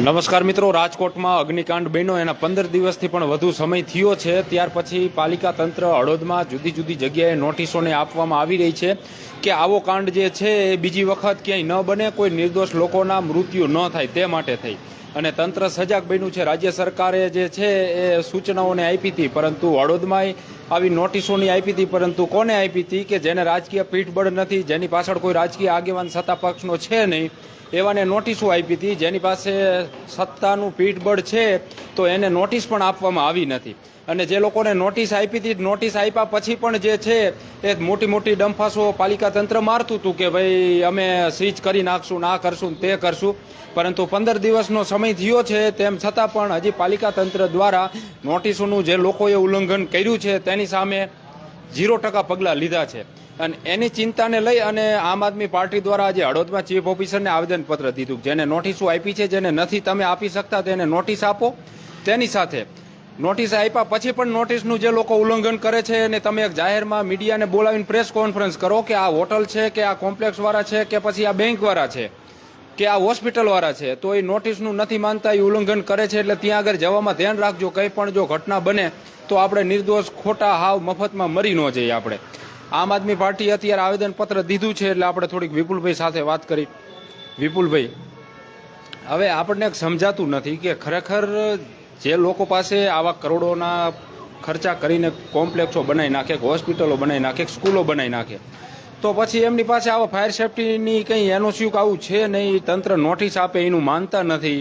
નમસ્કાર મિત્રો, રાજકોટમાં અગ્નિકાંડ બન્યો. એના પંદર દિવસથી પણ વધુ સમય થયો છે. ત્યાર પછી પાલિકા તંત્ર હળોદમાં જુદી જુદી જગ્યાએ નોટિસોને આપવામાં આવી રહી છે કે આવો કાંડ જે છે એ બીજી વખત ક્યાંય ન બને, કોઈ નિર્દોષ લોકોના મૃત્યુ ન થાય તે માટે થઈ. અને તંત્ર સજાગ બન્યું છે. રાજ્ય સરકારે જે છે એ સૂચનાઓને આપી હતી, પરંતુ હળોદમાંય આવી નોટિસોની આપી હતી, પરંતુ કોને આપી હતી કે જેને રાજકીય પીઠબળ નથી, જેની પાછળ કોઈ રાજકીય આગેવાન સત્તા પક્ષનો છે નહીં એવાને નોટિસો આપી હતી. જેની પાસે સત્તાનું પીઠબળ છે, તો એને નોટિસ પણ આપવામાં આવી નથી. અને જે લોકોને નોટિસ આપી હતી, નોટિસ આપ્યા પછી પણ જે છે, એ મોટી મોટી ડંફાસો પાલિકા તંત્ર મારતું હતું કે ભાઈ, અમે સીઝ કરી નાખશું ના કરશું તે કરશું. પરંતુ પંદર દિવસનો સમય થયો છે, તેમ છતાં પણ હજી પાલિકા તંત્ર દ્વારા નોટિસોનું જે લોકોએ ઉલ્લંઘન કર્યું છે, તેની સામે ઝીરો ટકા પગલાં લીધા છે. અને એની ચિંતાને લઈ અને આમ આદમી પાર્ટી દ્વારા આજે હળવદમાં ચીફ ઓફિસરને આવેદનપત્ર દીધું. જેને નોટિસો આપી છે, જેને નથી તમે આપી શકતા, તેને નોટિસ આપો. તેની સાથે નોટિસ આપ્યા પછી પણ નોટિસનું જે લોકો ઉલ્લંઘન કરે છે અને તમે એક જાહેરમાં મીડિયાને બોલાવીને પ્રેસ કોન્ફરન્સ કરો કે આ હોટલ છે, કે આ કોમ્પ્લેક્સવાળા છે, કે પછી આ બેંકવાળા છે, કે આ હોસ્પિટલવાળા છે, તો એ નોટિસનું નથી માનતા, એ ઉલ્લંઘન કરે છે, એટલે ત્યાં આગળ જવામાં ધ્યાન રાખજો. કંઈ પણ જો ઘટના બને તો આપણે નિર્દોષ, ખોટા હાવ મફતમાં મરી ન જઈએ આપણે. આમ આદમી પાર્ટી અત્યારે આવેદનપત્ર દીધું છે એટલે આપણે થોડીક વિપુલભાઈ સાથે વાત કરી. વિપુલભાઈ, હવે આપણને સમજાતું નથી કે ખરેખર જે લોકો પાસે આવા કરોડોના ખર્ચા કરીને કોમ્પ્લેક્સો બનાવી નાખે હોસ્પિટલો બનાવી નાખે સ્કૂલો બનાવી નાખે, તો પછી એમની પાસે આવા ફાયર સેફટીની કંઈ એનઓસી આવું છે નહીં? તંત્ર નોટિસ આપે, એનું માનતા નથી.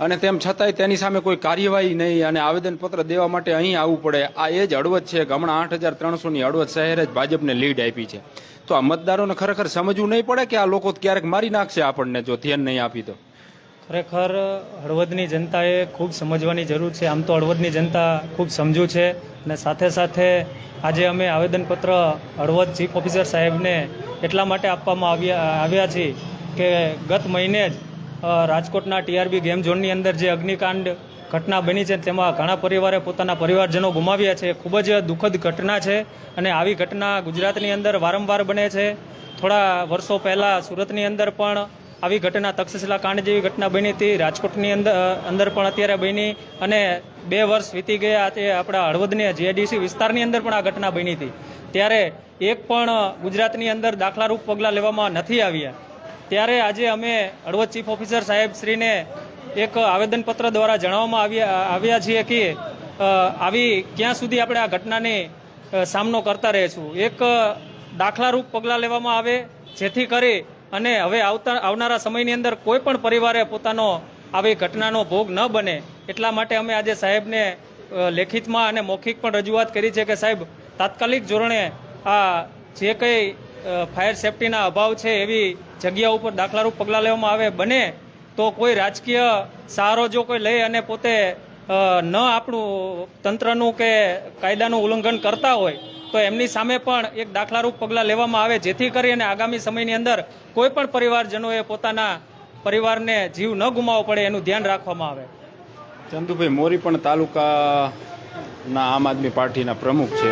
અને તેમ છતાંય તેની સામે કોઈ કાર્યવાહી નહીં અને આવેદનપત્ર દેવા માટે અહીં આવવું પડે. આ એ જ હળવદ છે કે હમણાં આઠ હજાર ત્રણસોની હળવદ શહેરે જ ભાજપને લીડ આપી છે. તો આ મતદારોને ખરેખર સમજવું નહીં પડે કે આ લોકો ક્યારેક મારી નાખશે આપણને જો ધ્યાન નહીં આપી તો? ખરેખર હળવદની જનતાએ ખૂબ સમજવાની જરૂર છે. આમ તો હળવદની જનતા ખૂબ સમજુ છે અને સાથે સાથે આજે અમે આવેદનપત્ર હળવદ ચીફ ઓફિસર સાહેબને એટલા માટે આપવામાં આવ્યા આવ્યા છીએ કે ગત મહિને જ રાજકોટના ટીઆરબી ગેમ ઝોનની અંદર જે અગ્નિકાંડ ઘટના બની છે, તેમાં ઘણા પરિવારે પોતાના પરિવારજનો ગુમાવ્યા છે. ખૂબ જ દુઃખદ ઘટના છે અને આવી ઘટના ગુજરાતની અંદર વારંવાર બને છે. થોડા વર્ષો પહેલાં સુરતની અંદર પણ આવી ઘટના તક્ષશિલા કાંડ જેવી ઘટના બની હતી. રાજકોટની અંદર અંદર પણ અત્યારે બની અને બે વર્ષ વીતી ગયા તે આપણા હળવદની જીઆઈડીસી વિસ્તારની અંદર પણ આ ઘટના બની હતી. ત્યારે એક પણ ગુજરાતની અંદર દાખલારૂપ પગલાં લેવામાં નથી આવ્યા. ત્યારે આજે અમે હળવદ ચીફ ઓફિસર સાહેબ શ્રીને એક આવેદનપત્ર દ્વારા જણાવવામાં આવ્યા આવ્યા છીએ કે આવી ક્યાં સુધી આપણે આ ઘટનાને સામનો કરતા રહીશું. એક દાખલારૂપ પગલાં લેવામાં આવે, જેથી કરી અને હવે આવતા આવનારા સમયની અંદર કોઈ પણ પરિવારે પોતાનો આવી ઘટનાનો ભોગ ન બને. એટલા માટે અમે આજે સાહેબને લેખિતમાં અને મૌખિક પણ રજૂઆત કરી છે કે સાહેબ, તાત્કાલિક ધોરણે આ જે કંઈ ફાયર સેફટીના અભાવ છે એવી જગ્યા ઉપર દાખલારૂપ પગલાં લેવામાં આવે બને તો કોઈ રાજકીય સહારો જો કોઈ લઈ અને પોતે ન આપણું તંત્રનું કે કાયદાનું ઉલ્લંઘન કરતા હોય, તો એમની સામે પણ એક દાખલારૂપ પગલાં લેવામાં આવે જેથી કરી અને આગામી સમયની અંદર કોઈ પણ પરિવારજનોએ પોતાના પરિવારને જીવ ન ગુમાવવો પડે એનું ધ્યાન રાખવામાં આવે. ચંદુભાઈ, મોરી પણ તાલુકાના આમ આદમી પાર્ટીના પ્રમુખ છે.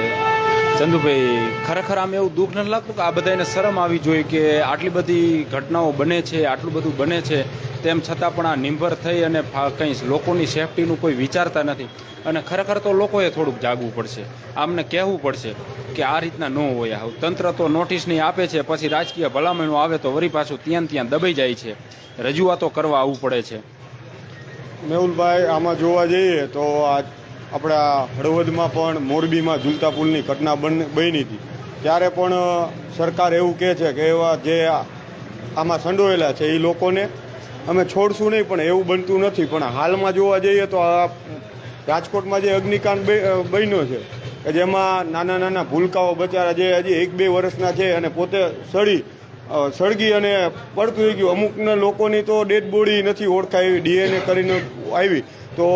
ચંદુભાઈ, ખરેખર આમ એવું દુઃખ નથી લાગતું કે આ બધાને શરમ આવી જોઈએ કે આટલી બધી ઘટનાઓ બને છે, આટલું બધું બને છે, તેમ છતાં પણ આ નિર્ભર થઈ અને કંઈ લોકોની સેફટીનું કોઈ વિચારતા નથી. અને ખરેખર તો લોકોએ થોડુંક જાગવું પડશે. આમને કહેવું પડશે કે આ રીતના ન હોય આવું. તંત્ર તો નોટિસની આપે છે, પછી રાજકીય ભલામણો આવે તો વરી પાછું ત્યાં ત્યાં દબાઈ જાય છે. રજૂઆતો કરવા આવવું પડે છે. મેહુલભાઈ, આમાં જોવા જઈએ તો આ આપણા હળવદમાં પણ મોરબીમાં ઝૂલતા પુલની ઘટના બન હતી. ત્યારે પણ સરકાર એવું કહે છે કે એવા જે આમાં સંડોયેલા છે એ લોકોને અમે છોડશું નહીં, પણ એવું બનતું નથી. પણ હાલમાં જોવા જઈએ તો રાજકોટમાં જે અગ્નિકાંડ બન્યો છે, કે જેમાં નાના નાના ભૂલકાઓ બચારા જે હજી એક, બે વર્ષના છે અને પોતે સડી સળગી અને પડતું થઈ ગયું. અમુકના લોકોની તો ડેડ બોડી નથી ઓળખાવી ડીએનએ કરીને આવી. તો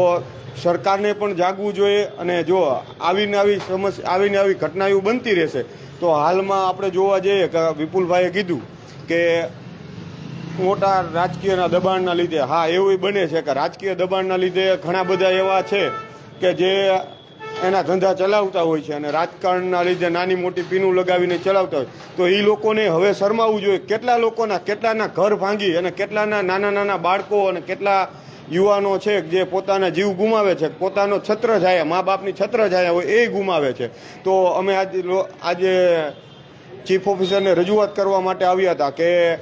સરકારને પણ જાગવું જોઈએ અને જો આવીને આવી સમસ્યા આવીને આવી ઘટનાઓ બનતી રહેશે, તો હાલમાં આપણે જોવા જઈએ કે વિપુલભાઈએ કીધું કે મોટા રાજકીયના દબાણના લીધે હા, એવું બને છે કે રાજકીય દબાણના લીધે ઘણા બધા એવા છે કે જે એના ધંધા ચલાવતા હોય છે અને રાજકારણના લીધે નાની મોટી પીનું લગાવીને ચલાવતા હોય. તો એ લોકોને હવે શરમાવવું જોઈએ. કેટલા લોકોના કેટલાના ઘર ભાંગી અને કેટલાના નાના નાના બાળકો અને કેટલા યુવાનો છે જે પોતાના જીવ ગુમાવે છે, પોતાનો છત્ર છાયા મા બાપની છત્ર છાયા હોય એ ગુમાવે છે. તો અમે આજે આજે ચીફ ઓફિસરને રજૂઆત કરવા માટે આવ્યા હતા કે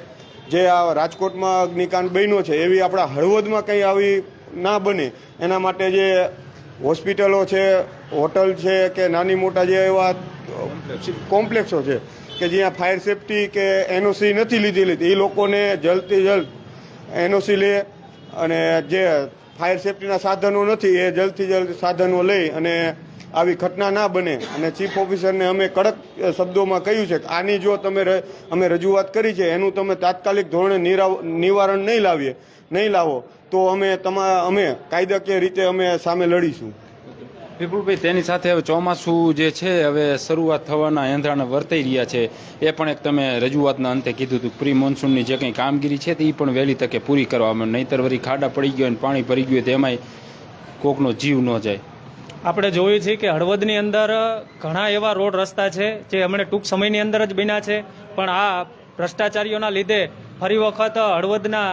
જે આ રાજકોટમાં અગ્નિકાંડ બન્યો છે, એવી આપણા હળવદમાં કંઈ આવી ના બને. એના માટે જે હોસ્પિટલો છે, હોટલ છે કે નાની મોટા જે એવા કોમ્પ્લેક્સો છે કે જ્યાં ફાયર સેફટી કે એનઓસી નથી લીધેલી એ લોકોને જલ્દથી જલ્દ એનઓસી લે અને જે ફાયર સેફટીના સાધનો નથી, એ જલ્દથી જલ્દ સાધનો લઈ અને આવી ઘટના ના બને. અને ચીફ ઓફિસરને અમે કડક શબ્દોમાં કહ્યું છે કે આની જો તમે અમે રજૂઆત કરી છે, એનું તમે તાત્કાલિક ધોરણે નિવારણ નહીં લાવીએ, નહીં લાવો, તો અમે તમા, અમે કાયદાકીય રીતે અમે સામે લડીશું. વિપુલભાઈ, તેની સાથે હવે ચોમાસું જે છે, હવે શરૂઆત થવાના એંધાણ વર્તાઈ રહ્યા છે. એ પણ એક તમે રજૂઆતના અંતે કીધું હતું પ્રી મોન્સૂનની જે કંઈ કામગીરી છે, તે પણ વહેલી તકે પૂરી કરવામાં નહીંતર વળી ખાડા પડી ગયો અને પાણી ભરી ગયું તેમાંય કોકનો જીવ ન જાય. આપણે જોયું છે કે હળવદની અંદર ઘણા એવા રોડ રસ્તા છે, જે હમણાં ટૂંક સમયની અંદર જ બન્યા છે. પણ આ ભ્રષ્ટાચારીઓના લીધે ફરી વખત હળવદના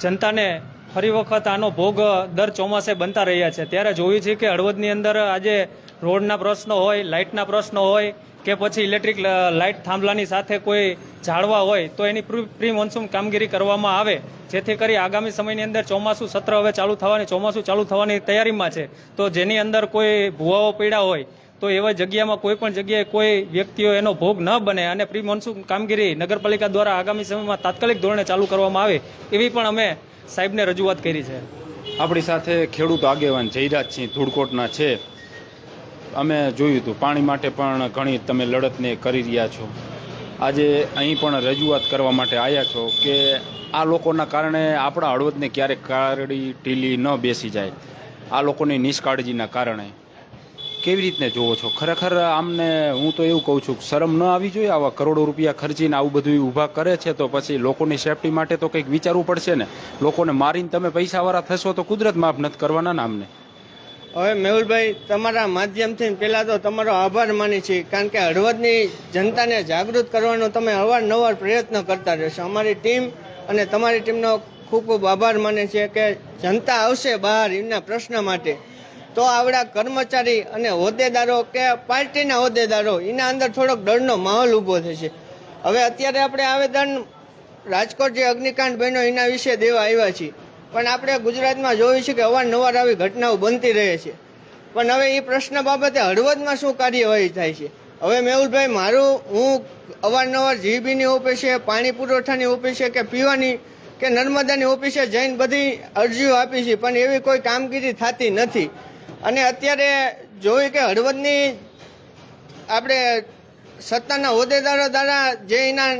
જનતાને ફરી વખત આનો ભોગ દર ચોમાસે બનતા રહ્યા છે. ત્યારે જોયું છે કે હળવદની અંદર આજે રોડના પ્રશ્નો હોય, લાઇટના પ્રશ્નો હોય કે પછી ઇલેક્ટ્રિક લાઇટ થાંભલાની સાથે કોઈ ઝાડવા હોય તો એની પ્રી મોન્સૂન કામગીરી કરવામાં આવે, જેથી કરી આગામી સમયની અંદર ચોમાસું સત્ર હવે ચાલુ થવાની, ચોમાસું ચાલુ થવાની તૈયારીમાં છે. તો જેની અંદર કોઈ ભુવાઓ પીડા હોય, તો એવા જગ્યામાં કોઈ પણ જગ્યાએ કોઈ વ્યક્તિઓ એનો ભોગ ન બને અને પ્રી મોન્સૂન કામગીરી નગરપાલિકા દ્વારા આગામી સમયમાં તાત્કાલિક ધોરણે ચાલુ કરવામાં આવે, એવી પણ અમે સાહેબને રજૂઆત કરી છે. આપણી સાથે ખેડૂત આગેવાન જયરાજસિંહ ધૂળકોટના છે. અમે જોયું હતું, પાણી માટે પણ ઘણી તમે લડતને કરી રહ્યા છો. આજે અહીં પણ રજૂઆત કરવા માટે આવ્યા છો કે આ લોકોના કારણે આપણા હળવદને ક્યારેક કારડી ઢીલી ન બેસી જાય. આ લોકોની નિષ્કાળજીના કારણે. કેવી રીતને જોવો છો? ખરેખર આમને હું તો એવું કહું છું શરમ ન આવી જોઈએ, આવા કરોડો રૂપિયા ખર્ચીને આવું બધું ઊભા કરે છે તો પછી લોકોની સેફટી માટે તો કંઈક વિચારવું પડશે ને? લોકોને મારીને તમે પૈસાવાળા થશો તો કુદરત માફ નથી કરવાના ને આમને હવે મેહુલભાઈ, તમારા માધ્યમથી પહેલાં તો તમારો આભાર માની છીએ, કારણ કે હળવદની જનતાને જાગૃત કરવાનો તમે અવારનવાર પ્રયત્ન કરતા રહેશો. અમારી ટીમ અને તમારી ટીમનો ખૂબ ખૂબ આભાર માને છે કે જનતા આવશે બહાર એમના પ્રશ્ન માટે. તો આવડા કર્મચારી અને હોદ્દેદારો કે પાર્ટીના હોદ્દેદારો, એના અંદર થોડોક ડરનો માહોલ ઊભો થશે. હવે અત્યારે આપણે આવેદન, રાજકોટ જે અગ્નિકાંડ બન્યો એના વિશે દેવા આવ્યા છીએ. પણ આપણે ગુજરાતમાં જોયું છે કે અવારનવાર આવી ઘટનાઓ બનતી રહે છે. પણ હવે એ પ્રશ્ન બાબતે હળવદમાં શું કાર્યવાહી થાય છે? હવે મેહુલભાઈ, મારું, હું અવારનવાર જીબીની ઓફિસે, પાણી પુરવઠાની ઓફિસે કે પીવાની કે નર્મદાની ઓફિસે જઈને બધી અરજીઓ આપી છે, પણ એવી કોઈ કામગીરી થતી નથી. અને અત્યારે જોયું કે હળવદની આપણે સત્તાના હોદ્દેદારો દ્વારા જે એના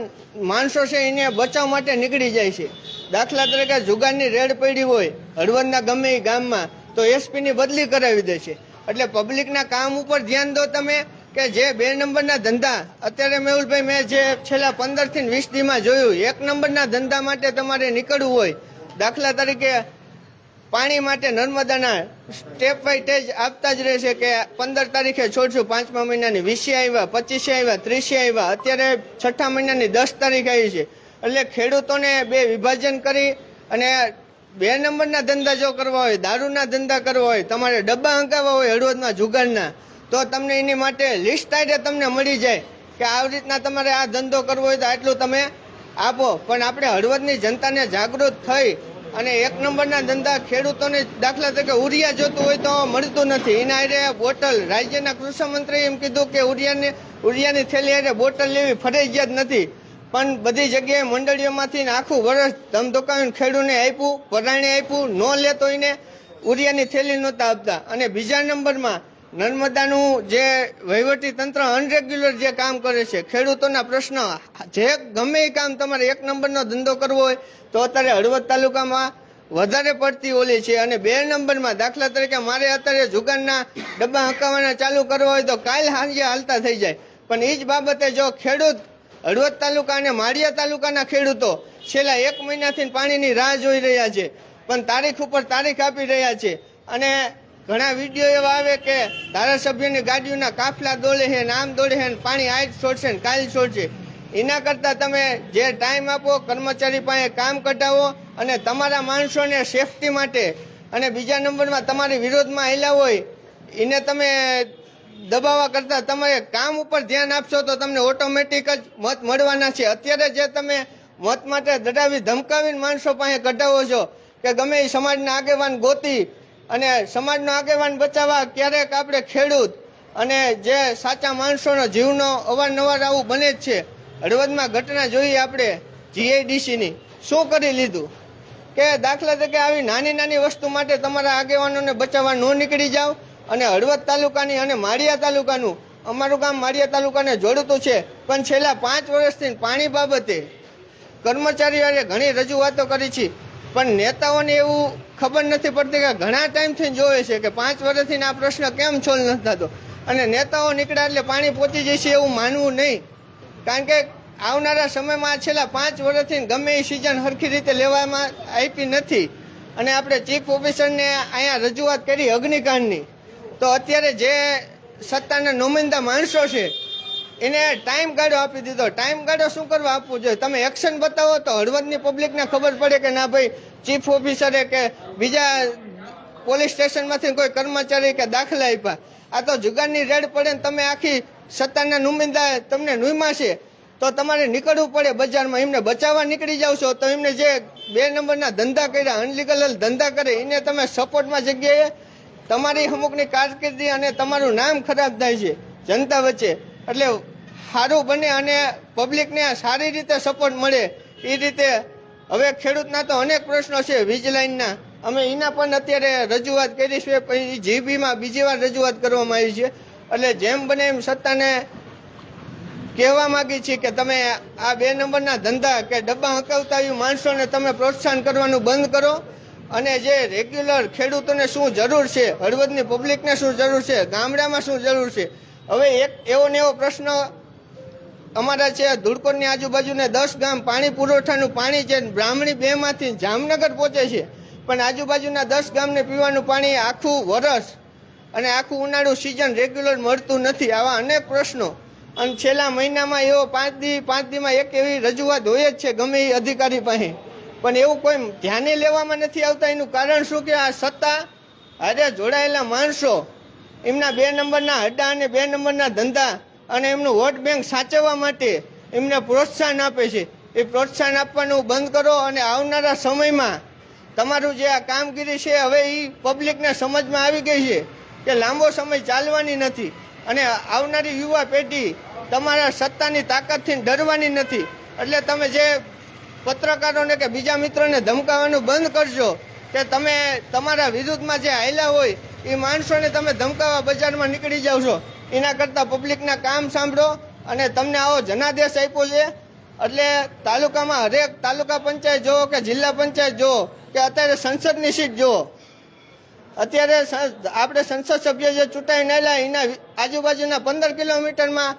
માણસો છે એને બચાવ માટે નીકળી જાય છે. દાખલા તરીકે જુગારની રેડ પડી હોય હળવદના ગમે એ ગામમાં, તો એસપીની બદલી કરાવી દે છે. એટલે પબ્લિકના કામ ઉપર ધ્યાન દો તમે કે જે બે નંબરના ધંધા, અત્યારે મેહુલભાઈ મેં જે છેલ્લા પંદરથી વીસ દીમાં જોયું, એક નંબરના ધંધા માટે તમારે નીકળવું હોય. દાખલા તરીકે પાણી માટે નર્મદાના સ્ટેપ બાય સ્ટેજ આપતા જ રહેશે કે પંદર તારીખે છોડશું, પાંચમા મહિનાની વીસે આવ્યા, પચીસે આવ્યા, ત્રીસે આવ્યા, અત્યારે છઠ્ઠા મહિનાની દસ તારીખ આવી છે. એટલે ખેડૂતોને બે વિભાજન કરી અને બે નંબરના ધંધા જો કરવા હોય, દારૂના ધંધા કરવા હોય, તમારે ડબ્બા હંકાવવા હોય હળવદમાં જુગારના, તો તમને એની માટે લિસ્ટ આઈડિયા તમને મળી જાય કે આવી રીતના તમારે આ ધંધો કરવો હોય તો આટલું તમે આપો. પણ આપણે હળવદની જનતાને જાગૃત થઈ અને એક નંબરના ધંધા ખેડૂતોને દાખલા તરીકે ઉરિયા જોતું હોય તો મળતું નથી. એના હારે બોટલ, રાજ્યના કૃષિ મંત્રીએ એમ કીધું કે ઉરિયાને, ઉરિયાની થેલી હારે બોટલ લેવી ફરજિયાત નથી. પણ બધી જગ્યાએ મંડળીઓમાંથી આખું વર્ષ ધમધોકાવીને ખેડૂને આપ્યું પરાણે આપ્યું ન લેતો એને ઉરિયાની થેલી નહોતા આપતા. અને બીજા નંબરમાં નર્મદાનું જે વહીવટી તંત્ર અનરેગ્યુલર જે કામ કરે છે, ખેડૂતોના પ્રશ્ન, જે ગમે એ કામ તમારે એક નંબરનો ધંધો કરવો હોય, તો અત્યારે હળવદ તાલુકામાં વધારે પડતી ઓલી છે અને બે નંબરમાં દાખલા તરીકે મારે અત્યારે જુગારના ડબ્બા હકાવવાના ચાલુ કરવા હોય તો કાલ હાંજે હાલતા થઈ જાય. પણ એ જ બાબતે જો ખેડૂત હળવદ તાલુકા અને માળિયા તાલુકાના ખેડૂતો છેલ્લા એક મહિનાથી પાણીની રાહ જોઈ રહ્યા છે, પણ તારીખ ઉપર તારીખ આપી રહ્યા છે. અને ઘણા વીડિયો એવા આવે કે ધારાસભ્યની ગાડીઓના કાફલા દોડે છે ને આમ દોડે છે પાણી આજ છોડશે ને કાલ છોડશે. એના કરતાં તમે જે ટાઈમ આપો, કર્મચારી પાસે કામ કઢાવો અને તમારા માણસોને સેફટી માટે અને બીજા નંબરમાં તમારી વિરોધમાં આવેલા હોય, એને તમે દબાવવા કરતાં તમે કામ ઉપર ધ્યાન આપશો તો તમને ઓટોમેટિક જ મત મળવાના છે. અત્યારે જે તમે મત માટે દડાવી ધમકાવીને માણસો પાસે કઢાવો છો કે ગમે એ સમાજના આગેવાન ગોતી અને સમાજનો આગેવાન બચાવવા ક્યારેક આપણે ખેડૂત અને જે સાચા માણસોનો જીવનો અવારનવાર આવું બને જ છે. હળવદમાં ઘટના જોઈએ આપણે જીઆઈડીસીની. શું કરી લીધું? કે દાખલા તરીકે આવી નાની નાની વસ્તુ માટે તમારા આગેવાનોને બચાવવા ન નીકળી જાઓ અને હળવદ તાલુકાની અને માળિયા તાલુકાનું, અમારું ગામ માળિયા તાલુકાને જોડતું છે, પણ છેલ્લા પાંચ વર્ષથી પાણી બાબતે કર્મચારીઓએ ઘણી રજૂઆતો કરી છે. પણ નેતાઓને એવું ખબર નથી પડતી કે ઘણા ટાઈમથી જોવે છે કે પાંચ વર્ષથી આ પ્રશ્ન કેમ સોલ્વ નથી થતો. અને નેતાઓ નીકળ્યા એટલે પાણી પહોંચી જશે એવું માનવું નહીં. કારણ કે આવનારા સમયમાં છેલ્લા પાંચ વર્ષથી ગમે એ સિઝન સરખી રીતે લેવામાં આપી નથી. અને આપણે ચીફ ઓફિસરને અહીંયા રજૂઆત કરી અગ્નિકાંડની. તો અત્યારે જે સત્તાના નોમિંદા માણસો છે એને ટાઈમ ગાળો આપી દીધો. ટાઈમ ગાળો શું કરવા આપવું જોઈએ? તમે એક્શન બતાવો તો હળવદની પબ્લિકને ખબર પડે કે ના ભાઈ ચીફ ઓફિસરે કે બીજા પોલીસ સ્ટેશનમાંથી કોઈ કર્મચારી કે દાખલા આપ્યા. આ તો જુગારની રેડ પડે ને તમે આખી સત્તાના નુમિંદા તમને નુઈમાં છે. તો તમારે નીકળવું પડે બજારમાં. એમને બચાવવા નીકળી જાવ છો. તો એમને જે બે નંબરના ધંધા કર્યા અનલીગલ ધંધા કરે, એને તમે સપોર્ટમાં જગ્યાએ તમારી અમુકની કારકિર્દી અને તમારું નામ ખરાબ થાય છે જનતા વચ્ચે. એટલે સારું બને અને પબ્લિકને સારી રીતે સપોર્ટ મળે એ રીતે. હવે ખેડૂતના તો અનેક પ્રશ્નો છે વીજ લાઇનના અમે એના પણ અત્યારે રજૂઆત કરી છે પછી જીબીમાં બીજી વાર રજૂઆત કરવામાં આવી છે. એટલે જેમ બને એમ સત્તાને કહેવા માંગી છીએ કે તમે આ બે નંબરના ધંધા કે ડબ્બા હકાવતા માણસોને તમે પ્રોત્સાહન કરવાનું બંધ કરો. અને જે રેગ્યુલર ખેડૂતોને શું જરૂર છે, હળવદની પબ્લિકને શું જરૂર છે, ગામડામાં શું જરૂર છે હવે એક એવો ને એવો પ્રશ્ન અમારા છે ધુડકોટની આજુબાજુને દસ ગામ પાણી પુરવઠાનું પાણી છે, બ્રાહ્મણી બેમાંથી જામનગર પહોંચે છે, પણ આજુબાજુના દસ ગામને પીવાનું પાણી આખું વરસ અને આખું ઉનાળુ સિઝન રેગ્યુલર મળતું નથી. આવા અનેક પ્રશ્નો. અને છેલ્લા મહિનામાં એવો પાંચ દી પાંચ દીમાં એક એવી રજૂઆત હોય જ છે, ગમે એ અધિકારી પાસે. પણ એવું કોઈ ધ્યાને લેવામાં નથી આવતા. એનું કારણ શું કે આ સત્તા આજે જોડાયેલા માણસો એમના બે નંબરના હડ્ડા અને બે નંબરના ધંધા અને એમનું વોટ બેંક સાચવવા માટે એમને પ્રોત્સાહન આપે છે. એ પ્રોત્સાહન આપવાનું બંધ કરો અને આવનારા સમયમાં તમારું જે આ કામગીરી છે, હવે એ પબ્લિકને સમજમાં આવી ગઈ છે કે લાંબો સમય ચાલવાની નથી અને આવનારી યુવા પેઢી તમારા સત્તાની તાકાતથી ડરવાની નથી. એટલે તમે જે પત્રકારોને કે બીજા મિત્રોને ધમકાવવાનું બંધ કરજો કે તમે તમારા વિરુદ્ધમાં જે આયલા હોય એ માણસોને તમે ધમકાવા બજારમાં નીકળી જાઓ છો. એના કરતાં પબ્લિકના કામ સાંભળો અને તમને આવો જનાદેશ આપ્યો છે. એટલે તાલુકામાં હરેક તાલુકા પંચાયત જુઓ કે જિલ્લા પંચાયત જુઓ કે અત્યારે સંસદની સીટ જુઓ. અત્યારે આપણે સંસદ સભ્ય જે ચૂંટાઈને આવેલા એના આજુબાજુના પંદર કિલોમીટરમાં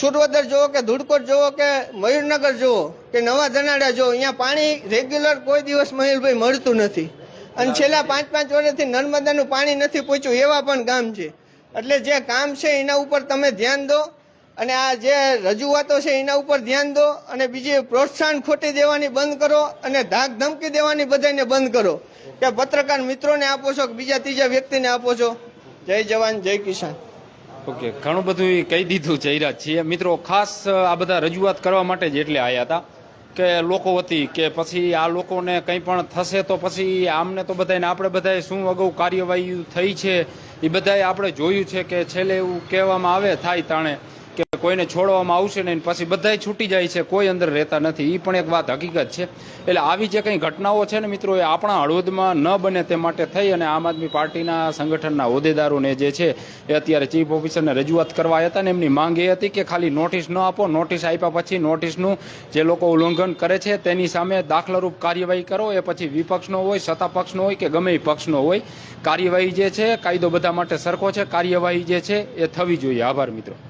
સુરવદર જુઓ કે ધૂળકોટ જુઓ કે મયુરનગર જુઓ કે નવા ધનાડા જુઓ, અહીંયા પાણી રેગ્યુલર કોઈ દિવસ મયુરભાઈ મળતું નથી. અને છેલ્લા પાંચ પાંચ વર્ષથી નર્મદાનું પાણી નથી પહોંચ્યું એવા પણ ગામ છે. એટલે જે કામ છે એના ઉપર તમે ધ્યાન દો અને આ જે રજૂઆતો છે એના ઉપર ધ્યાન દો અને બીજી પ્રોત્સાહન ખોટી દેવાની બંધ કરો અને ધાક ધમકી દેવાની બધાને બંધ કરો. કે પત્રકાર મિત્રોને આપો છો કે બીજા ત્રીજા વ્યક્તિને આપો છો. જય જવાન જય કિસાન. ઓકે ઘણું બધું કહી દીધું જયરાજ છીએ મિત્રો ખાસ આ બધા રજૂઆત કરવા માટે જ એટલે આવ્યા હતા. કે લોકો હતી કે પછી આ લોકોને કંઈ પણ થશે તો પછી આમને તો બધાને આપણે બધાએ શું અગાઉ કાર્યવાહી થઈ છે એ બધાએ આપણે જોયું છે કે છેલ્લે એવું કહેવામાં આવે, થાય તાણે. કે કોઈને છોડવામાં આવશે નહીં પછી બધા છૂટી જાય છે, કોઈ અંદર રહેતા નથી. એ પણ એક વાત હકીકત છે. એટલે આવી જે કંઈ ઘટનાઓ છે ને મિત્રો, એ આપણા હળવદમાં ન બને તે માટે થઈ અને આમ આદમી પાર્ટીના સંગઠનના હોદ્દેદારોને જે છે, એ અત્યારે ચીફ ઓફિસરને રજૂઆત કરવા હતા ને એમની માંગ એ હતી કે ખાલી નોટિસ ન આપો, નોટિસ આપ્યા પછી નોટિસનું જે લોકો ઉલ્લંઘન કરે છે, તેની સામે દાખલારૂપ કાર્યવાહી કરો, એ પછી વિપક્ષનો હોય, સત્તા પક્ષનો હોય કે ગમે એ પક્ષનો હોય, કાર્યવાહી જે છે, કાયદો બધા માટે સરખો છે, કાર્યવાહી જે છે, એ થવી જોઈએ. આભાર મિત્રો.